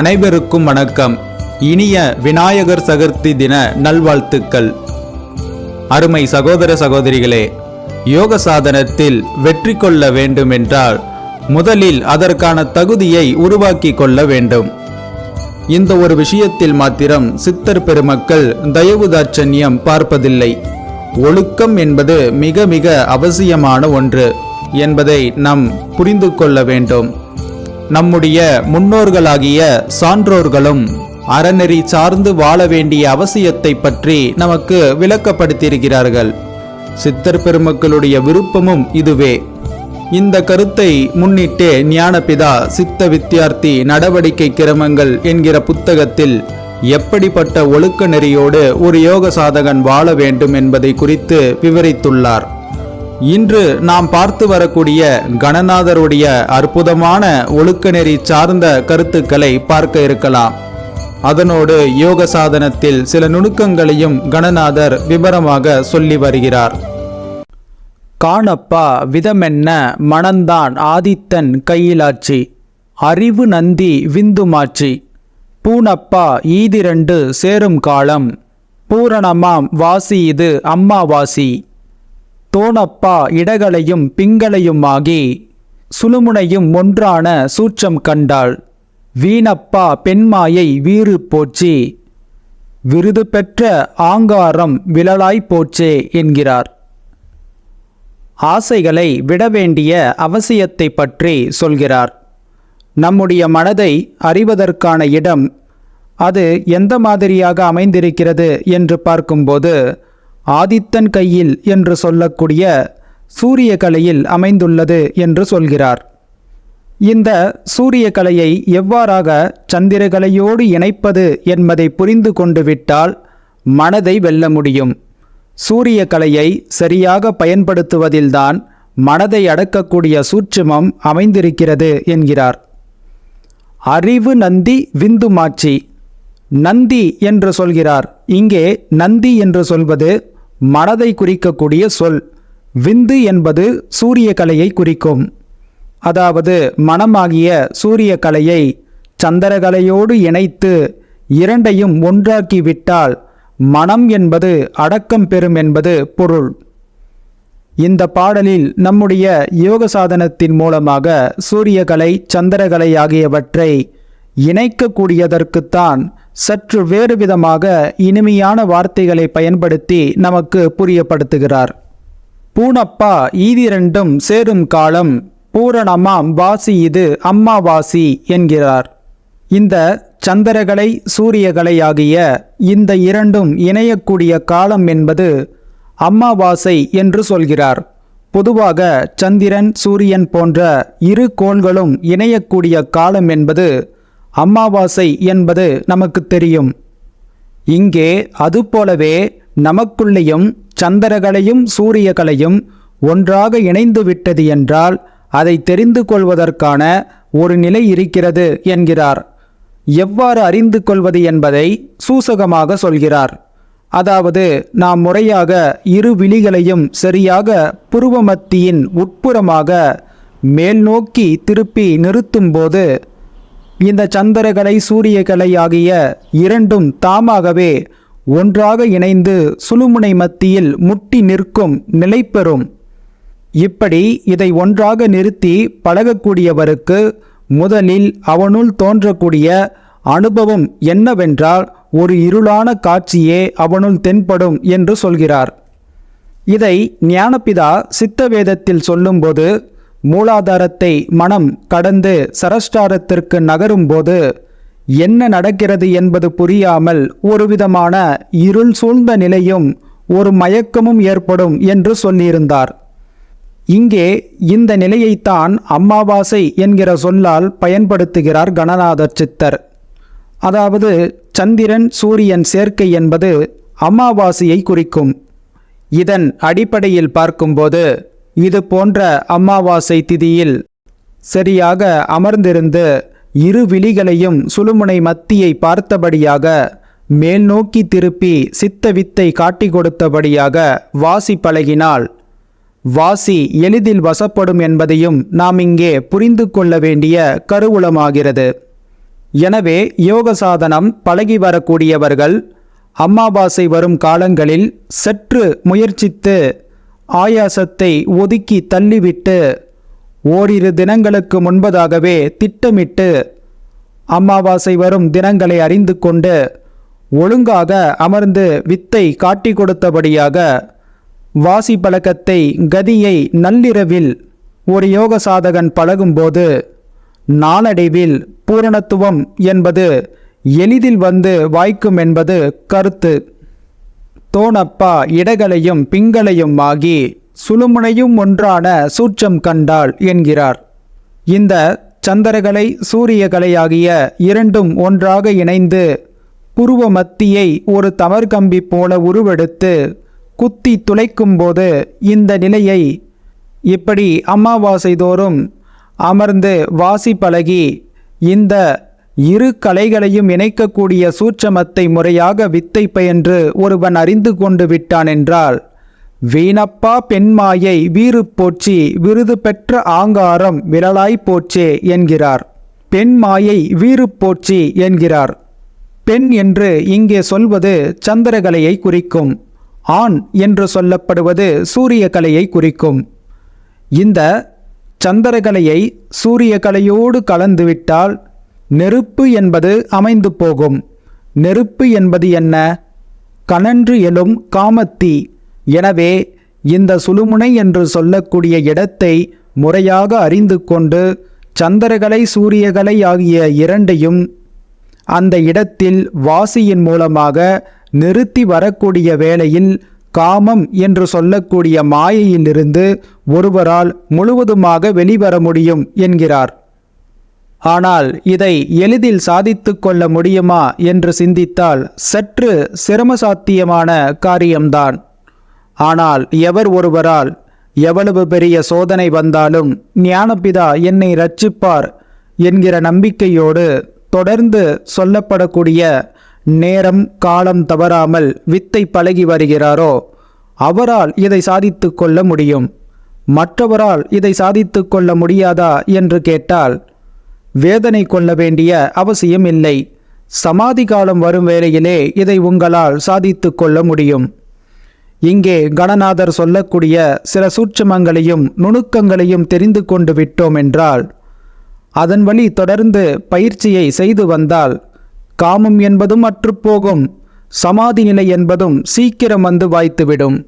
அனைவருக்கும் வணக்கம். இனிய விநாயகர் சதுர்த்தி தின நல்வாழ்த்துக்கள். அருமை சகோதர சகோதரிகளே யோக சாதனத்தில் வெற்றி கொள்ள வேண்டுமென்றால் முதலில் அதற்கான தகுதியை உருவாக்கி கொள்ள வேண்டும். இந்த ஒரு விஷயத்தில் மாத்திரம் சித்தர் பெருமக்கள் தயவு தாட்சண்யம் பார்ப்பதில்லை. ஒழுக்கம் என்பது மிக மிக அவசியமான ஒன்று என்பதை நாம் புரிந்து கொள்ள வேண்டும். நம்முடைய முன்னோர்களாகிய சான்றோர்களும் அறநெறி சார்ந்து வாழ வேண்டிய அவசியத்தை பற்றி நமக்கு விளக்கப்படுத்தியிருக்கிறார்கள். சித்தர் பெருமக்களுடைய விருப்பமும் இதுவே. இந்த கருத்தை முன்னிட்டே ஞானபிதா சித்த வித்தியார்த்தி நடவடிக்கை கிரமங்கள் என்கிற புத்தகத்தில் எப்படிப்பட்ட ஒழுக்க நெறியோடு ஒரு யோக சாதகன் வாழ வேண்டும் என்பதை குறித்து விவரித்துள்ளார். இன்று நாம் பார்த்து வரக்கூடிய கணநாதருடைய அற்புதமான ஒழுக்க நெறி சார்ந்த கருத்துக்களை பார்க்க இருக்கலாம். அதனோடு யோக சாதனத்தில் சில நுணுக்கங்களையும் கணநாதர் விவரமாக சொல்லி வருகிறார். காணப்பா விதமென்ன மணந்தான் ஆதித்தன் கையிலாச்சி. அறிவு நந்தி விந்துமாச்சி. பூனப்பா ஈதிரண்டு சேரும் காலம். பூரணமாம் வாசி இது அம்மாவாசி. தோணப்பா இடகளையும் பிங்களையுமாகி சுழுமுனையும் ஒன்றான சூற்றம் கண்டாள். வீணப்பா பெண்மாயை வீறு போச்சி விருது பெற்ற ஆங்காரம் விழலாய் போச்சே என்கிறார். ஆசைகளை விட வேண்டிய அவசியத்தை பற்றி சொல்கிறார். நம்முடைய மனதை அறிவதற்கான இடம் அது எந்த மாதிரியாக அமைந்திருக்கிறது என்று பார்க்கும்போது ஆதித்தன் கையில் என்று சொல்லக்கூடிய சூரிய கலையில் அமைந்துள்ளது என்று சொல்கிறார். இந்த சூரிய கலையை எவ்வாறாக சந்திரகலையோடு இணைப்பது என்பதை புரிந்து கொண்டு விட்டால் மனதை வெல்ல முடியும். சூரிய கலையை சரியாக பயன்படுத்துவதில்தான் மனதை அடக்கக்கூடிய சூட்சுமம் அமைந்திருக்கிறது என்கிறார். அறிவு நந்தி விந்துமாச்சி. நந்தி என்று சொல்கிறார். இங்கே நந்தி என்று சொல்வது மனதை குறிக்கக்கூடிய சொல். விந்து என்பது சூரிய கலையை குறிக்கும். அதாவது மனமாகிய சூரிய கலையை சந்திரகலையோடு இணைத்து இரண்டையும் ஒன்றாக்கிவிட்டால் மனம் என்பது அடக்கம் பெறும் என்பது பொருள். இந்த பாடலில் நம்முடைய யோக சாதனத்தின் மூலமாக சூரியகலை சந்திரகலை ஆகியவற்றை இணைக்கக்கூடியதற்குத்தான் சற்று வேறு விதமாக இனிமையான வார்த்தைகளை பயன்படுத்தி நமக்கு புரியப்படுத்துகிறார். பூனப்பா ஈதிரண்டும் சேரும் காலம் பூரணமாம் வாசி இது அம்மாவாசி என்கிறார். இந்த சந்திரகலை சூரியகலை ஆகிய இந்த இரண்டும் இணையக்கூடிய காலம் என்பது அம்மாவாசை என்று சொல்கிறார். பொதுவாக சந்திரன் சூரியன் போன்ற இரு கோள்களும் இணையக்கூடிய காலம் என்பது அமாவாசை என்பது நமக்கு தெரியும். இங்கே அதுபோலவே நமக்குள்ளேயும் சந்திரகலையும் சூரியகலையும் ஒன்றாக இணைந்து விட்டது என்றால் அதை தெரிந்து கொள்வதற்கான ஒரு நிலை இருக்கிறது என்கிறார். எவ்வாறு அறிந்து கொள்வது என்பதை சூசகமாக சொல்கிறார். அதாவது நாம் முறையாக இரு விழிகளையும் சரியாக புருவமத்தியின் உட்புறமாக மேல் நோக்கி திருப்பி நிறுத்தும்போது இந்த சந்திரகலை சூரியகலை ஆகிய இரண்டும் தாமாகவே ஒன்றாக இணைந்து சுழுமுனை மத்தியில் முட்டி நிற்கும் நிலை பெறும். இப்படி இதை ஒன்றாக நிறுத்தி பழகக்கூடியவருக்கு முதலில் அவனுள் தோன்றக்கூடிய அனுபவம் என்னவென்றால் ஒரு இருளான காட்சியே அவனுள் தென்படும் என்று சொல்கிறார். இதை ஞானபிதா சித்தவேதத்தில் சொல்லும்போது மூலாதாரத்தை மனம் கடந்து சரஷ்டாரத்திற்கு நகரும்போது என்ன நடக்கிறது என்பது புரியாமல் ஒருவிதமான இருள் சூழ்ந்த நிலையும் ஒரு மயக்கமும் ஏற்படும் என்று சொல்லியிருந்தார். இங்கே இந்த நிலையைத்தான் அம்மாவாசை என்கிற சொல்லால் பயன்படுத்துகிறார் கணநாதர் சித்தர். அதாவது சந்திரன் சூரியன் சேர்க்கை என்பது அமாவாசையை குறிக்கும். இதன் அடிப்படையில் பார்க்கும்போது இது போன்ற அமாவாசை திதியில் சரியாக அமர்ந்திருந்து இரு விழிகளையும் சுழுமுனை மத்தியை பார்த்தபடியாக மேல் நோக்கி திருப்பி சித்த வித்தை காட்டி கொடுத்தபடியாக வாசி பழகினால் வாசி எளிதில் வசப்படும் என்பதையும் நாம் இங்கே புரிந்து கொள்ள வேண்டிய கருவூலமாகிறது. எனவே யோக சாதனம் பழகி வரக்கூடியவர்கள் அம்மாவாசை வரும் காலங்களில் சற்று முயற்சித்து ஆயாசத்தை ஒதுக்கி தள்ளிவிட்டு ஓரிரு தினங்களுக்கு முன்பதாகவே திட்டமிட்டு அமாவாசை வரும் தினங்களை அறிந்து கொண்டு ஒழுங்காக அமர்ந்து வித்தை காட்டி கொடுத்தபடியாக வாசி பழக்கத்தை கதியை நள்ளிரவில் ஒரு யோக சாதகன் பழகும்போது நாளடைவில் பூரணத்துவம் என்பது எளிதில் வந்து வாய்க்கும் என்பது கருத்து. தோணப்பா இடகலையும் பிங்களையும் ஆகி சுழுமுனையும் ஒன்றான சூட்சம் கண்டாள் என்கிறார். இந்த சந்திரகலை சூரியகலையாகிய இரண்டும் ஒன்றாக இணைந்து புருவ மத்தியை ஒரு தமர்கம்பி போல உருவெடுத்து குத்தி துளைக்கும்போது இந்த நிலையை இப்படி அமாவாசை தோறும் அமர்ந்து வாசி பழகி இந்த இரு கலைகளையும் இணைக்கக்கூடிய சூட்சமத்தை முறையாக வித்தை பயின்று ஒருவன் அறிந்து கொண்டு விட்டான் என்றால் வீணப்பா பெண்மாயை வீறு போற்றி விருது பெற்ற ஆங்காரம் விரலாய் போச்சே என்கிறார். பெண்மாயை வீறு போற்றி என்கிறார். பெண் என்று இங்கே சொல்வது சந்திரகலையை குறிக்கும் ஆண் என்று சொல்லப்படுவது சூரியகலையை குறிக்கும். இந்த சந்திரகலையை சூரியகலையோடு கலந்துவிட்டால் நெருப்பு என்பது அமைந்து போகும். நெருப்பு என்பது என்ன? கனன்று எழும் காமத்தி. எனவே இந்த சுழுமுனை என்று சொல்லக்கூடிய இடத்தை முறையாக அறிந்து கொண்டு சந்திரகலை சூரியகலை ஆகிய இரண்டையும் அந்த இடத்தில் வாசியின் மூலமாக நிறுத்தி வரக்கூடிய வேளையில் காமம் என்று சொல்லக்கூடிய மாயையிலிருந்து ஒருவரால் முழுவதுமாக வெளிவர முடியும் என்கிறார். ஆனால் இதை எளிதில் சாதித்து கொள்ள முடியுமா என்று சிந்தித்தால் சற்று சிரமசாத்தியமான காரியம்தான். ஆனால் எவர் ஒருவரால் எவ்வளவு பெரிய சோதனை வந்தாலும் ஞானபிதா என்னை ரட்சிப்பார் என்கிற நம்பிக்கையோடு தொடர்ந்து சொல்லப்படக்கூடிய நேரம் காலம் தவறாமல் வித்தை பழகி வருகிறாரோ அவரால் இதை சாதித்து கொள்ள முடியும். மற்றவரால் இதை சாதித்து கொள்ள முடியாதா என்று கேட்டால் வேதனை கொள்ள வேண்டிய அவசியம் இல்லை சமாதி காலம் வரும் வேளையிலே இதை உங்களால் சாதித்து கொள்ள முடியும். இங்கே கணநாதர் சொல்லக்கூடிய சில சூட்சமங்களையும் நுணுக்கங்களையும் தெரிந்து கொண்டு விட்டோம் என்றால் அதன் வழி தொடர்ந்து பயிற்சியை செய்து வந்தால் காமம் என்பதும் அற்றுப்போகும் சமாதி நிலை என்பதும் சீக்கிரம் வந்து வாய்த்துவிடும்.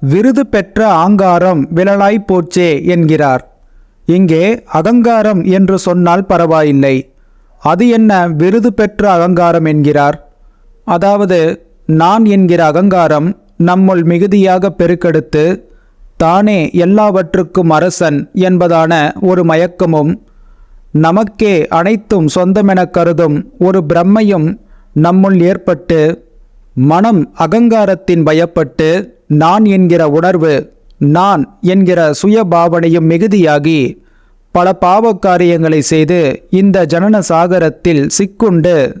விருது பெற்ற ஆங்காரம் விழலாய் போச்சே என்கிறார். இங்கே அகங்காரம் என்று சொன்னால் பரவாயில்லை. அது என்ன விருது பெற்ற அகங்காரம் என்கிறார்? அதாவது நான் என்கிற அகங்காரம் நம்முள் மிகுதியாக பெருக்கெடுத்து தானே எல்லாவற்றுக்கும் அரசன் என்பதான ஒரு மயக்கமும் நமக்கே அனைத்தும் சொந்தமெனக் கருதும் ஒரு பிரம்மையும் நம்முள் ஏற்பட்டு மனம் அகங்காரத்தின் பயப்பட்டு நான் என்கிற உணர்வு நான் என்கிற சுயபாவனையும் மிகுதியாகி பல பாவக்காரியங்களை செய்து இந்த ஜனன சாகரத்தில் சிக்குண்டு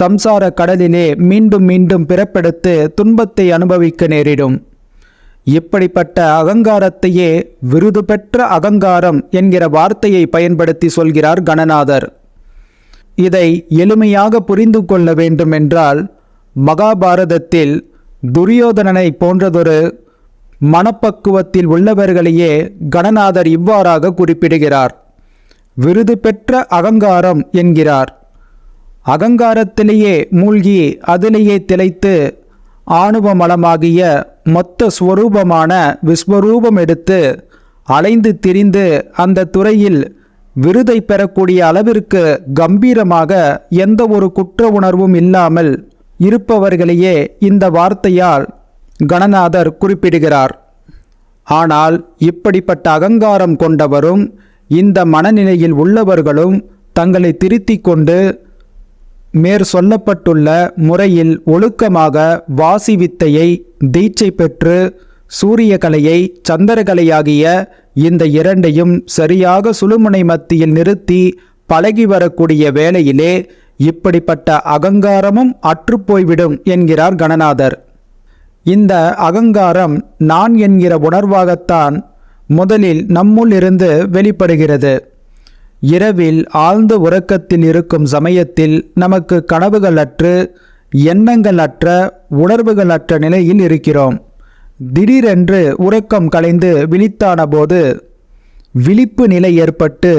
சம்சார கடலிலே மீண்டும் மீண்டும் பிறப்பெடுத்து துன்பத்தை அனுபவிக்க நேரிடும். இப்படிப்பட்ட அகங்காரத்தையே விருது பெற்ற அகங்காரம் என்கிற வார்த்தையை பயன்படுத்தி சொல்கிறார் கணநாதர். இதை எளிமையாக புரிந்து கொள்ள வேண்டுமென்றால் மகாபாரதத்தில் துரியோதனனை போன்றதொரு மனப்பக்குவத்தில் உள்ளவர்களையே கணநாதர் இவ்வாறாக குறிப்பிடுகிறார். விருது பெற்ற அகங்காரம் என்கிறார். அகங்காரத்திலேயே மூழ்கி அதிலேயே திளைத்து ஆணுவ மலமாகிய மொத்த ஸ்வரூபமான விஸ்வரூபம் எடுத்து அலைந்து திரிந்து அந்த துறையில் விருதை பெறக்கூடிய அளவிற்கு கம்பீரமாக எந்த ஒரு குற்ற உணர்வும் இல்லாமல் இருப்பவர்களையே இந்த வார்த்தையால் கணநாதர் குறிப்பிடுகிறார். ஆனால் இப்படிப்பட்ட அகங்காரம் கொண்டவரும் இந்த மனநிலையில் உள்ளவர்களும் தங்களை திருத்தி கொண்டு மேற் சொல்லப்பட்டுள்ள முறையில் ஒழுக்கமாக வாசி வித்தையை தீட்சை பெற்று சூரியகலையை சந்திரகலையாகிய இந்த இரண்டையும் சரியாக சுழுமுனை மத்தியில் நிறுத்தி பழகி வரக்கூடிய வேளையிலே இப்படிப்பட்ட அகங்காரமும் அற்றுப்போய்விடும் என்கிறார் கணநாதர். இந்த அகங்காரம் நான் என்கிற உணர்வாகத்தான் முதலில் நம்முள் இருந்து வெளிப்படுகிறது. இரவில் ஆழ்ந்த உறக்கத்தில் இருக்கும் சமயத்தில் நமக்கு கனவுகள் அற்று எண்ணங்கள் அற்ற உணர்வுகள் அற்ற நிலையில் இருக்கிறோம். திடீரென்று உறக்கம் கலைந்து விழித்தான போது விழிப்பு நிலை ஏற்பட்டு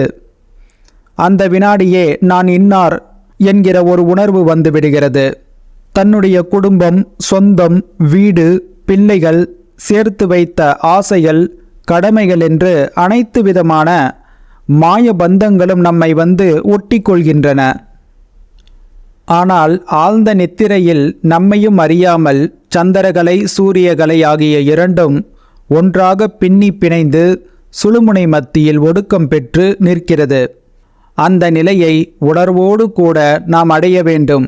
அந்த வினாடியே நான் இன்னார்? என்கிற ஒரு உணர்வு வந்துவிடுகிறது தன்னுடைய குடும்பம் சொந்தம் வீடு பிள்ளைகள் சேர்த்து வைத்த ஆசைகள் கடமைகள் என்று அனைத்து விதமான மாய பந்தங்களும் நம்மை வந்து ஒட்டிக்கொள்கின்றன. ஆனால் ஆழ்ந்த நித்திரையில் நம்மையும் அறியாமல் சந்திரகலை சூரியகலை ஆகிய இரண்டும் ஒன்றாக பின்னி பிணைந்து சுழுமுனை மத்தியில் ஒடுக்கம் பெற்று நிற்கிறது. அந்த நிலையை உணர்வோடு கூட நாம் அடைய வேண்டும்.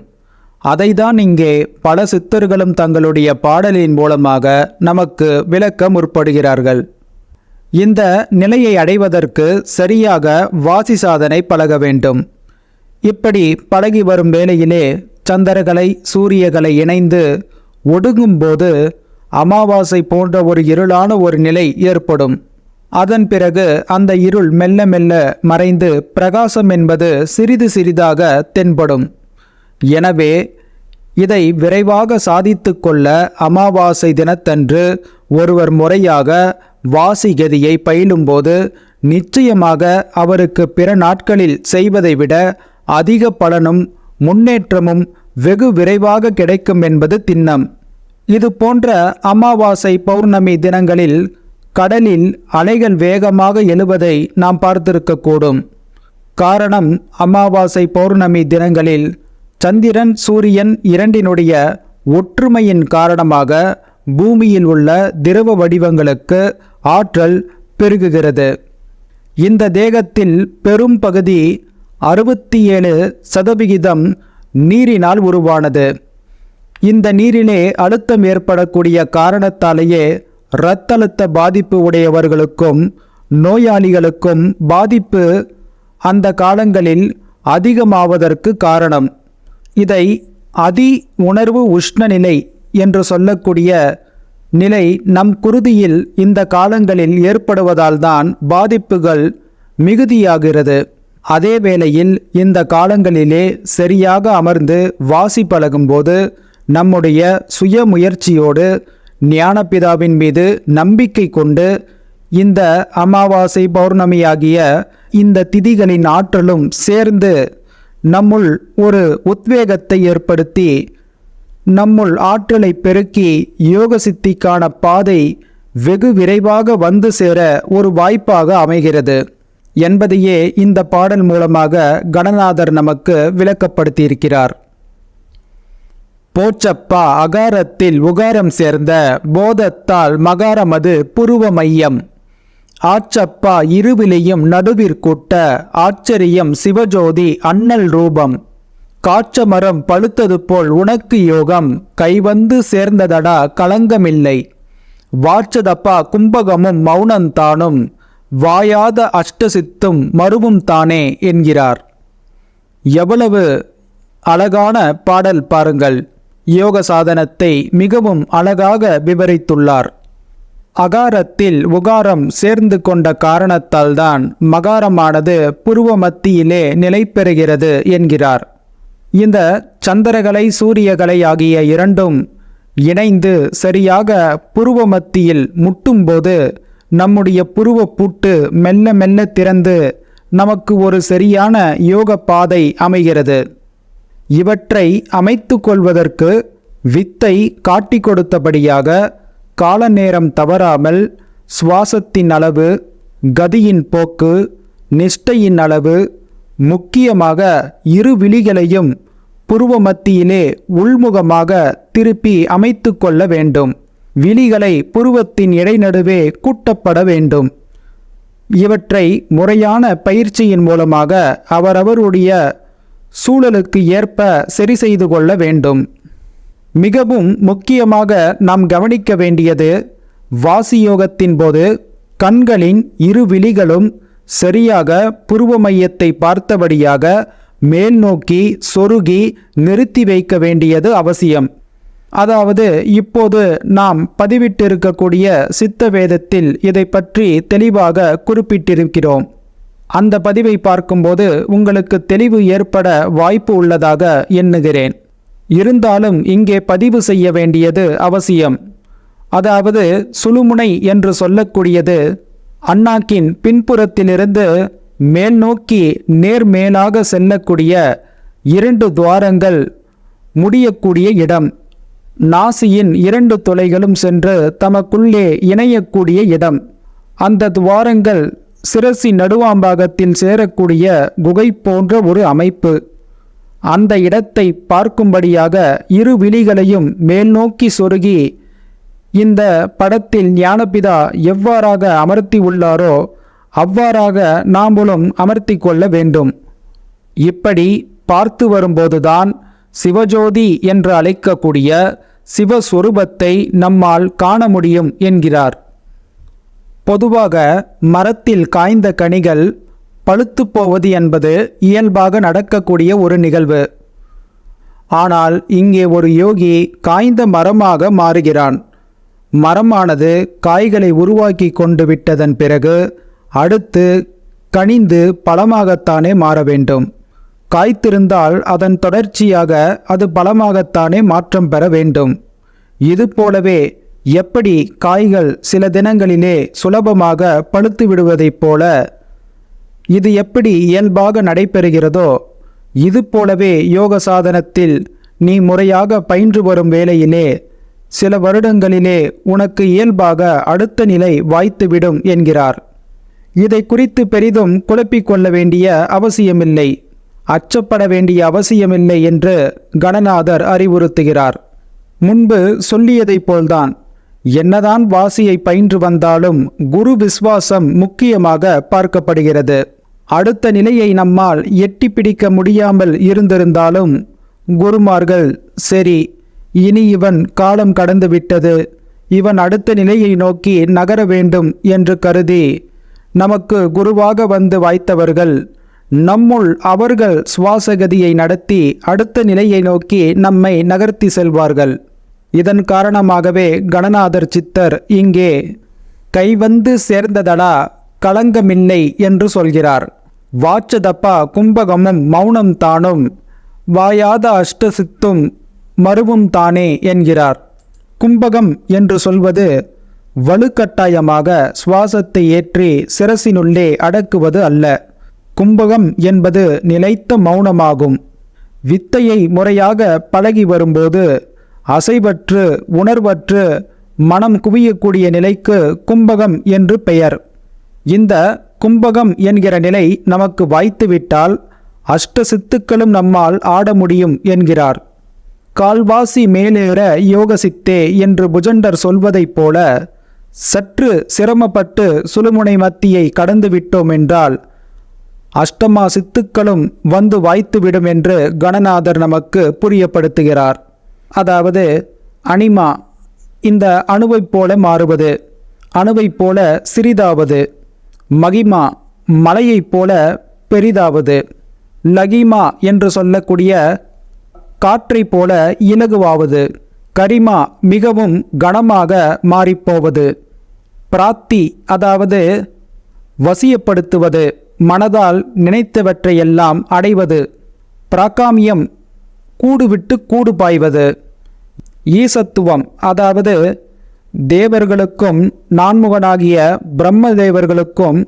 அதைதான் இங்கே பல சித்தர்களும் தங்களுடைய பாடலின் மூலமாக நமக்கு விளக்க முற்படுகிறார்கள். இந்த நிலையை அடைவதற்கு சரியாக வாசி சாதனை பழக வேண்டும். இப்படி பழகி வரும் வேளையிலே சந்திரகலை சூரியகலை இணைந்து ஒடுங்கும்போது அமாவாசை போன்ற ஒரு இருளான ஒரு நிலை ஏற்படும். அதன் பிறகு அந்த இருள் மெல்ல மெல்ல மறைந்து பிரகாசம் என்பது சிறிது சிறிதாக தென்படும். எனவே இதை விரைவாக சாதித்து கொள்ள அமாவாசை தினத்தன்று ஒருவர் முறையாக வாசி கதியை பயிலும்போது நிச்சயமாக அவருக்கு பிற நாட்களில் செய்வதை விட அதிக பலனும் முன்னேற்றமும் வெகு விரைவாக கிடைக்கும் என்பது திண்ணம். இது போன்ற அமாவாசை பௌர்ணமி தினங்களில் கடலில் அலைகள் வேகமாக எழுவதை நாம் பார்த்திருக்கக்கூடும். காரணம் அமாவாசை பௌர்ணமி தினங்களில் சந்திரன் சூரியன் இரண்டினுடைய ஒற்றுமையின் காரணமாக பூமியில் உள்ள திரவ வடிவங்களுக்கு ஆற்றல் பெருகுகிறது. இந்த தேகத்தில் பெரும் பகுதி அறுபத்தி ஏழு சதவிகிதம் நீரினால் உருவானது. இந்த நீரிலே அழுத்தம் ஏற்படக்கூடிய காரணத்தாலேயே இரத்த அழுத்த பாதிப்பு உடையவர்களுக்கும் நோயாளிகளுக்கும் பாதிப்பு அந்த காலங்களில் அதிகமாவதற்கு காரணம். இதை அதி உணர்வு உஷ்ண நிலை என்று சொல்லக்கூடிய நிலை நம் குருதியில் இந்த காலங்களில் ஏற்படுவதால்தான் பாதிப்புகள் மிகுதியாகிறது. அதே வேளையில் இந்த காலங்களிலே சரியாக அமர்ந்து வாசி பழகும்போது நம்முடைய சுய முயற்சியோடு ஞானபிதாவின் மீது நம்பிக்கை கொண்டு இந்த அமாவாசை பௌர்ணமியாகிய இந்த திதிகளின் ஆற்றலும் சேர்ந்து நம்முள் ஒரு உத்வேகத்தை ஏற்படுத்தி நம்முள் ஆற்றலை பெருக்கி யோக சித்திக்கான பாதை வெகு விரைவாக வந்து சேர ஒரு வாய்ப்பாக அமைகிறது. என்பதையே இந்த பாடல் மூலமாக கணநாதர் நமக்கு விளக்கப்படுத்தியிருக்கிறார். போச்சப்பா அகாரத்தில் உகாரம் சேர்ந்த போதத்தால் மகாரமது புருவ மையம். ஆச்சப்பா இருவிலையும் நடுவிற்குட்ட ஆச்சரியம் சிவஜோதி அண்ணல் ரூபம். காச்சமரம் பழுத்தது போல் உனக்கு யோகம் கைவந்து சேர்ந்ததடா களங்கமில்லை. வாச்சதப்பா கும்பகமும் மௌனந்தானும் வாயாத அஷ்டசித்தும் மருவும் தானே என்கிறார். எவ்வளவு அழகான பாடல் பாருங்கள். யோக சாதனத்தை மிகவும் அழகாக விவரித்துள்ளார். அகாரத்தில் உகாரம் சேர்ந்து கொண்ட காரணத்தால்தான் மகாரமானது புருவ மத்தியிலே நிலை பெறுகிறது என்கிறார். இந்த சந்திரகலை சூரியகலை ஆகிய இரண்டும் இணைந்து சரியாக புருவ மத்தியில் முட்டும்போது நம்முடைய புருவ பூட்டு மெல்ல மெல்ல திறந்து நமக்கு ஒரு சரியான யோக பாதை அமைகிறது. இவற்றை அமைத்து கொள்வதற்கு வித்தை காட்டிக் கொடுத்தபடியாக கால நேரம் தவறாமல் சுவாசத்தின் அளவு கதியின் போக்கு நிஷ்டையின் அளவு முக்கியமாக இரு விழிகளையும் புருவ மத்தியிலே உள்முகமாக திருப்பி அமைத்து கொள்ள வேண்டும். விழிகளை புருவத்தின் இடைநடுவே கூட்டப்பட வேண்டும். இவற்றை முறையான பயிற்சியின் மூலமாக அவரவருடைய சூழலுக்கு ஏற்ப சரி செய்து கொள்ள வேண்டும். மிகவும் முக்கியமாக நாம் கவனிக்க வேண்டியது வாசியோகத்தின் போது கண்களின் இரு விழிகளும் சரியாக புருவ மையத்தை பார்த்தபடியாக மேல் நோக்கி சொருகி நிறுத்தி வைக்க வேண்டியது அவசியம். அதாவது இப்போது நாம் பதிவிட்டிருக்கக்கூடிய சித்த வேதத்தில் இதை பற்றி தெளிவாக குறிப்பிட்டிருக்கிறோம். அந்த பதிவை பார்க்கும்போது உங்களுக்கு தெளிவு ஏற்பட வாய்ப்பு உள்ளதாக எண்ணுகிறேன். இருந்தாலும் இங்கே பதிவு செய்ய வேண்டியது அவசியம். அதாவது சுழுமுனை என்று சொல்லக்கூடியது அண்ணாக்கின் பின்புறத்திலிருந்து மேல் நோக்கி நேர்மேலாக செல்லக்கூடிய இரண்டு துவாரங்கள் முடியக்கூடிய இடம். நாசியின் இரண்டு துளைகளும் சென்று தமக்குள்ளே இணையக்கூடிய இடம். அந்த துவாரங்கள் சிரசி நடுவாம்பாகத்தில் சேரக்கூடிய குகை போன்ற ஒரு அமைப்பு. அந்த இடத்தை பார்க்கும்படியாக இரு விழிகளையும் மேல் நோக்கி சொருகி இந்த படத்தில் ஞானபிதா எவ்வாறாக அமர்த்தி உள்ளாரோ அவ்வாறாக நாம்பளும் அமர்த்தி கொள்ள வேண்டும். இப்படி பார்த்து வரும்போதுதான் சிவஜோதி என்று அழைக்கக்கூடிய சிவஸ்வரூபத்தை நம்மால் காண முடியும் என்கிறார். பொதுவாக மரத்தில் காய்ந்த கனிகள் பழுத்து போவது என்பது இயல்பாக நடக்கக்கூடிய ஒரு நிகழ்வு. ஆனால் இங்கே ஒரு யோகி காய்ந்த மரமாக மாறுகிறான். மரமானது காய்களை உருவாக்கி கொண்டு விட்டதன் பிறகு அடுத்து கனிந்து பழமாகத்தானே மாற வேண்டும். காய்த்திருந்தால் அதன் தொடர்ச்சியாக அது பழமாகத்தானே மாற்றம் பெற வேண்டும். இது போலவே எப்படி காய்கள் சில தினங்களிலே சுலபமாக பழுத்து விடுவதைப் போல இது எப்படி இயல்பாக நடைபெறுகிறதோ இது போலவே யோக சாதனத்தில் நீ முறையாக பயின்று வரும் வேளையிலே சில வருடங்களிலே உனக்கு இயல்பாக அடுத்த நிலை வாய்த்துவிடும் என்கிறார். இதை குறித்து பெரிதும் குழப்பிக் கொள்ள வேண்டிய அவசியமில்லை அச்சப்பட வேண்டிய அவசியமில்லை என்று கணநாதர் அறிவுறுத்துகிறார். முன்பு சொல்லியதைப் போல்தான் என்னதான் வாசியை பயின்று வந்தாலும் குரு விசுவாசம் முக்கியமாக பார்க்கப்படுகிறது. அடுத்த நிலையை நம்மால் எட்டி பிடிக்க முடியாமல் இருந்திருந்தாலும் குருமார்கள் சரி இனி இவன் காலம் கடந்து விட்டது. இவன் அடுத்த நிலையை நோக்கி நகர வேண்டும் என்று கருதி நமக்கு குருவாக வந்து வாய்த்தவர்கள் நம்முள் அவர்கள் சுவாசகதியை நடத்தி அடுத்த நிலையை நோக்கி நம்மை நகர்த்தி செல்வார்கள். இதன் காரணமாகவே கணநாதர் சித்தர் இங்கே கைவந்து சேர்ந்ததடா களங்கமில்லை என்று சொல்கிறார். வாச்சதப்பா கும்பகமும் மௌனம் தானும் வாயாத அஷ்டசித்தும் மருவும் தானே என்கிறார். கும்பகம் என்று சொல்வது வலுக்கட்டாயமாக சுவாசத்தை ஏற்றி சிரசினுள்ளே அடக்குவது அல்ல. கும்பகம் என்பது நிலைத்த மௌனமாகும். வித்தையை முறையாக பழகி வரும்போது அசைவற்று உணர்வற்று மனம் குவியக்கூடிய நிலைக்கு கும்பகம் என்று பெயர். இந்த கும்பகம் என்கிற நிலை நமக்கு வாய்த்துவிட்டால் அஷ்ட சித்துக்களும் நம்மால் ஆட முடியும் என்கிறார். கால்வாசி மேலேற யோக சித்தே என்று புஜண்டர் சொல்வதைப் போல சற்று சிரமப்பட்டு சுழுமுனை மத்தியை கடந்து விட்டோம் என்றால் அஷ்டமா சித்துக்களும் வந்து வாய்த்துவிடும் என்று கணநாதர் நமக்கு புரியப்படுத்துகிறார். அதாவது அனிமா இந்த அணுவைப் போல மாறுவது அணுவைப் போல சிறிதாவது. மகிமா மலையைப் போல பெரிதாவது. லகிமா என்று சொல்லக்கூடிய காற்றைப் போல இலகுவாவது. கரிமா மிகவும் கனமாக மாறிப்போவது. பிராப்தி அதாவது வசியப்படுத்துவது. மனதால் நினைத்தவற்றையெல்லாம் அடைவது. பிராகாமியம் கூடுவிட்டு கூடு பாய்வது ஈசத்துவம் அதாவது தேவர்களுக்கும் நான்முகனாகிய பிரம்ம தேவர்களுக்கும்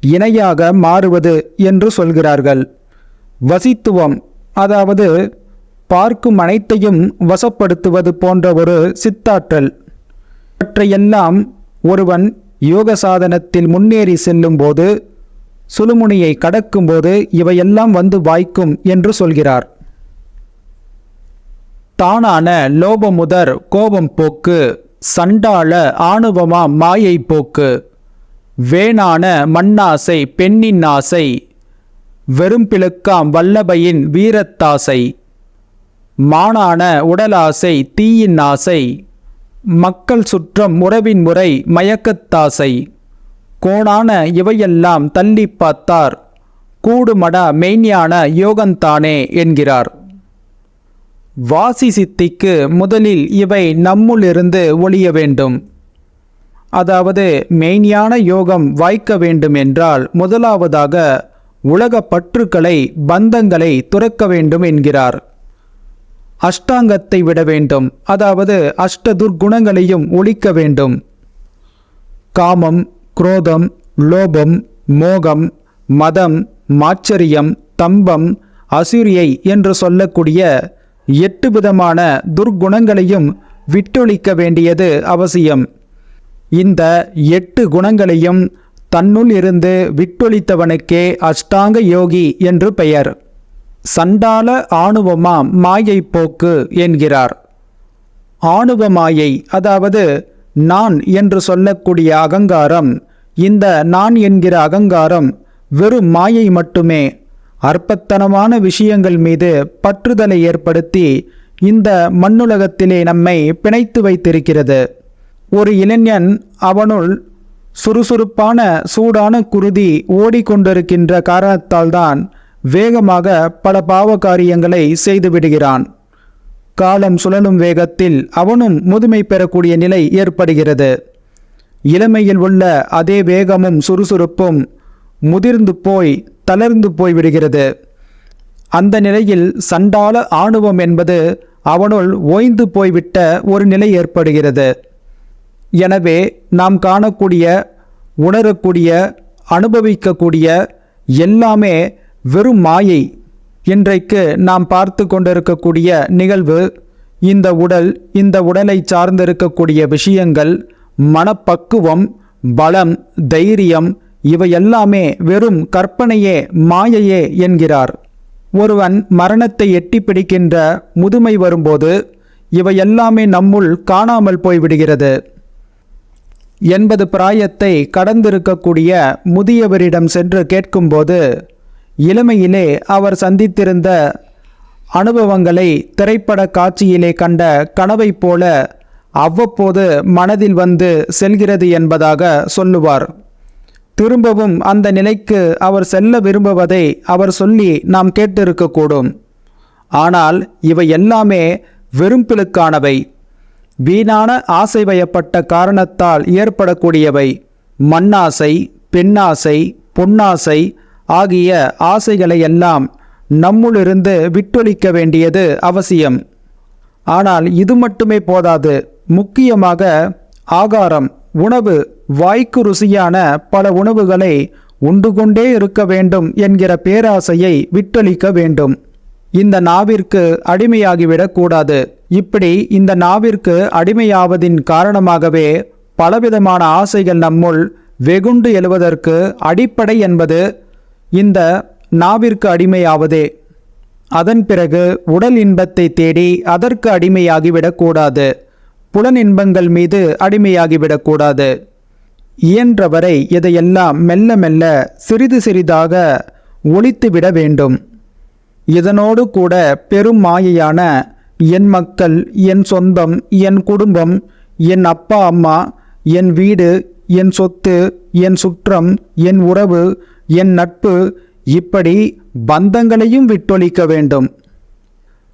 இணையாக மாறுவது என்று சொல்கிறார்கள். வசித்துவம் அதாவது பார்க்கும் அனைத்தையும் வசப்படுத்துவது போன்ற ஒரு சித்தாற்றல். இவற்றையெல்லாம் ஒருவன் யோக சாதனத்தில் முன்னேறி செல்லும்போது சுழுமுனியை கடக்கும்போது இவையெல்லாம் வந்து வாய்க்கும் என்று சொல்கிறார். தானான லோபமுதர் கோபம் போக்கு சண்டாள ஆணுவமா மாயை போக்கு. வேணான மண்ணாசை பெண்ணின் ஆசை. வெறும்பிழுக்காம் வல்லபையின் வீரத்தாசை. மானான உடலாசை தீயின் ஆசை. மக்கள் சுற்றம் உறவின் முறை மயக்கத்தாசை. கோணான இவையெல்லாம் தள்ளி பார்த்தார். கூடுமட மெய்ஞான யோகந்தானே என்கிறார். வாசி சித்திக்கு முதலில் இவை நம்முளிருந்து ஒளிய வேண்டும். அதாவது மெய்ஞான யோகம் வாய்க்க வேண்டும் என்றால் முதலாவதாக உலக பற்றுக்களை பந்தங்களை துறக்க வேண்டும் என்கிறார். அஷ்டாங்கத்தை விட வேண்டும். அதாவது அஷ்டதுர்குணங்களையும் ஒழிக்க வேண்டும். காமம் குரோதம் லோபம் மோகம் மதம் மாச்சரியம் தம்பம் அசுரியை என்று சொல்லக்கூடிய எட்டு விதமான துர்க்குணங்களையும் விட்டொழிக்க வேண்டியது அவசியம். இந்த எட்டு குணங்களையும் தன்னுள் இருந்து விட்டொழித்தவனுக்கே அஷ்டாங்க யோகி என்று பெயர். சண்டால ஆணுவமாம் மாயை போக்கு என்கிறார். ஆணுவ மாயை அதாவது நான் என்று சொல்லக்கூடிய அகங்காரம் இந்த நான் என்கிற அகங்காரம் வெறும் மாயை மட்டுமே அற்பத்தனமான விஷயங்கள் மீது பற்றுதலை ஏற்படுத்தி இந்த மண்ணுலகத்திலே நம்மை பிணைத்து வைத்திருக்கிறது. ஒரு இளைஞன் அவனுள் சுறுசுறுப்பான சூடான குருதி ஓடிக்கொண்டிருக்கின்ற காரணத்தால்தான் வேகமாக பல பாவ காரியங்களை செய்துவிடுகிறான் காலம் சுழலும் வேகத்தில் அவனும் முதுமை பெறக்கூடிய நிலை ஏற்படுகிறது. இளமையில் உள்ள அதே வேகமும் சுறுசுறுப்பும் முதிர்ந்து போய் தளர்ந்து போய்விடுகிறது அந்த நிலையில் சண்டால ஆணவம் என்பது அவனுள் ஓய்ந்து போய்விட்ட ஒரு நிலை ஏற்படுகிறது. எனவே நாம் காணக்கூடிய உணரக்கூடிய அனுபவிக்கக்கூடிய எல்லாமே வெறும் மாயை. இன்றைக்கு நாம் பார்த்து கொண்டிருக்கக்கூடிய நிகழ்வு இந்த உடல் இந்த உடலை சார்ந்திருக்கக்கூடிய விஷயங்கள் மனப்பக்குவம் பலம் தைரியம் இவையெல்லாமே வெறும் கற்பனையே மாயையே என்கிறார். ஒருவன் மரணத்தை எட்டி பிடிக்கின்ற முதுமை வரும்போது இவையெல்லாமே நம்முள் காணாமல் போய்விடுகிறது. எண்பது பிராயத்தை கடந்திருக்கக்கூடிய முதியவரிடம் சென்று கேட்கும்போது இளமையிலே அவர் சந்தித்திருந்த அனுபவங்களை திரைப்பட காட்சியிலே கண்ட கனவைப் போல அவ்வப்போது மனதில் வந்து செல்கிறது என்பதாக சொல்லுவார். திரும்பவும் அந்த நிலைக்கு அவர் செல்ல விரும்புவதை அவர் சொல்லி நாம் கேட்டிருக்கக்கூடும். ஆனால் இவை எல்லாமே வெறும்பிலுக்கானவை வீணான ஆசை வயப்பட்ட காரணத்தால் ஏற்படக்கூடியவை. மண்ணாசை பெண்ணாசை பொன்னாசை ஆகிய ஆசைகளை எல்லாம் நம்முளிருந்து விட்டொழிக்க வேண்டியது அவசியம். ஆனால் இது மட்டுமே போதாது முக்கியமாக ஆகாரம். உணவு வாய்க்கு ருசியான பல உணவுகளை உண்டு கொண்டே இருக்க வேண்டும் என்கிற பேராசையை விட்டொழிக்க வேண்டும். இந்த நாவிற்கு அடிமையாகிவிடக்கூடாது இப்படி இந்த நாவிற்கு அடிமையாவதின் காரணமாகவே பலவிதமான ஆசைகள் நம்முள் வெகுண்டு எழுவதற்கு அடிப்படை என்பது இந்த நாவிற்கு அடிமையாவதே. அதன் பிறகு உடல் இன்பத்தை தேடி அதற்கு அடிமையாகிவிடக்கூடாது புலன் இன்பங்கள் மீது அடிமையாகிவிடக்கூடாது. இயன்றவரை இதையெல்லாம் மெல்ல மெல்ல சிறிது சிறிதாக ஒழித்துவிட வேண்டும். இதனோடு கூட பெரும் மாயையான என் மக்கள் என் சொந்தம் என் குடும்பம் என் அப்பா அம்மா என் வீடு என் சொத்து என் சுற்றம் என் உறவு என் நட்பு இப்படி பந்தங்களையும் விட்டொழிக்க வேண்டும்.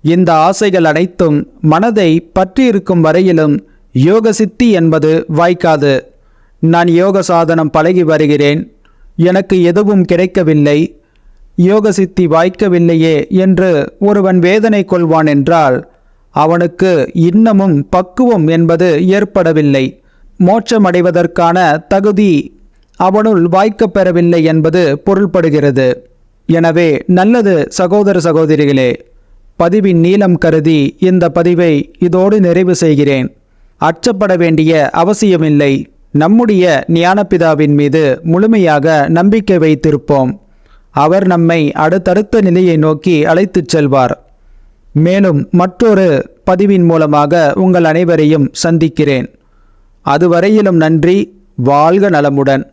இந்த ஆசைகள் அனைத்தும் மனதை பற்றியிருக்கும் வரையிலும் யோக சித்தி என்பது வாய்க்காது. நான் யோக சாதனம் பழகி வருகிறேன். எனக்கு எதுவும் கிடைக்கவில்லை. யோக சித்தி வாய்க்கவில்லையே என்று ஒருவன் வேதனை கொள்வான் என்றால் அவனுக்கு இன்னமும் பக்குவம் என்பது ஏற்படவில்லை. மோட்சமடைவதற்கான தகுதி அவனுள் வாய்க்கப் பெறவில்லை என்பது பொருள்படுகிறது. எனவே நல்லது சகோதர சகோதரிகளே பதிவின் நீளம் கருதி இந்த பதிவை இதோடு நிறைவு செய்கிறேன். அச்சப்பட வேண்டிய அவசியமில்லை. நம்முடைய ஞானபிதாவின் மீது முழுமையாக நம்பிக்கை வைத்திருப்போம். அவர் நம்மை அடுத்தடுத்த நிலையை நோக்கி அழைத்துச் செல்வார். மேலும் மற்றொரு பதிவின் மூலமாக உங்கள் அனைவரையும் சந்திக்கிறேன். அதுவரையிலும் நன்றி. வாழ்க நலமுடன்.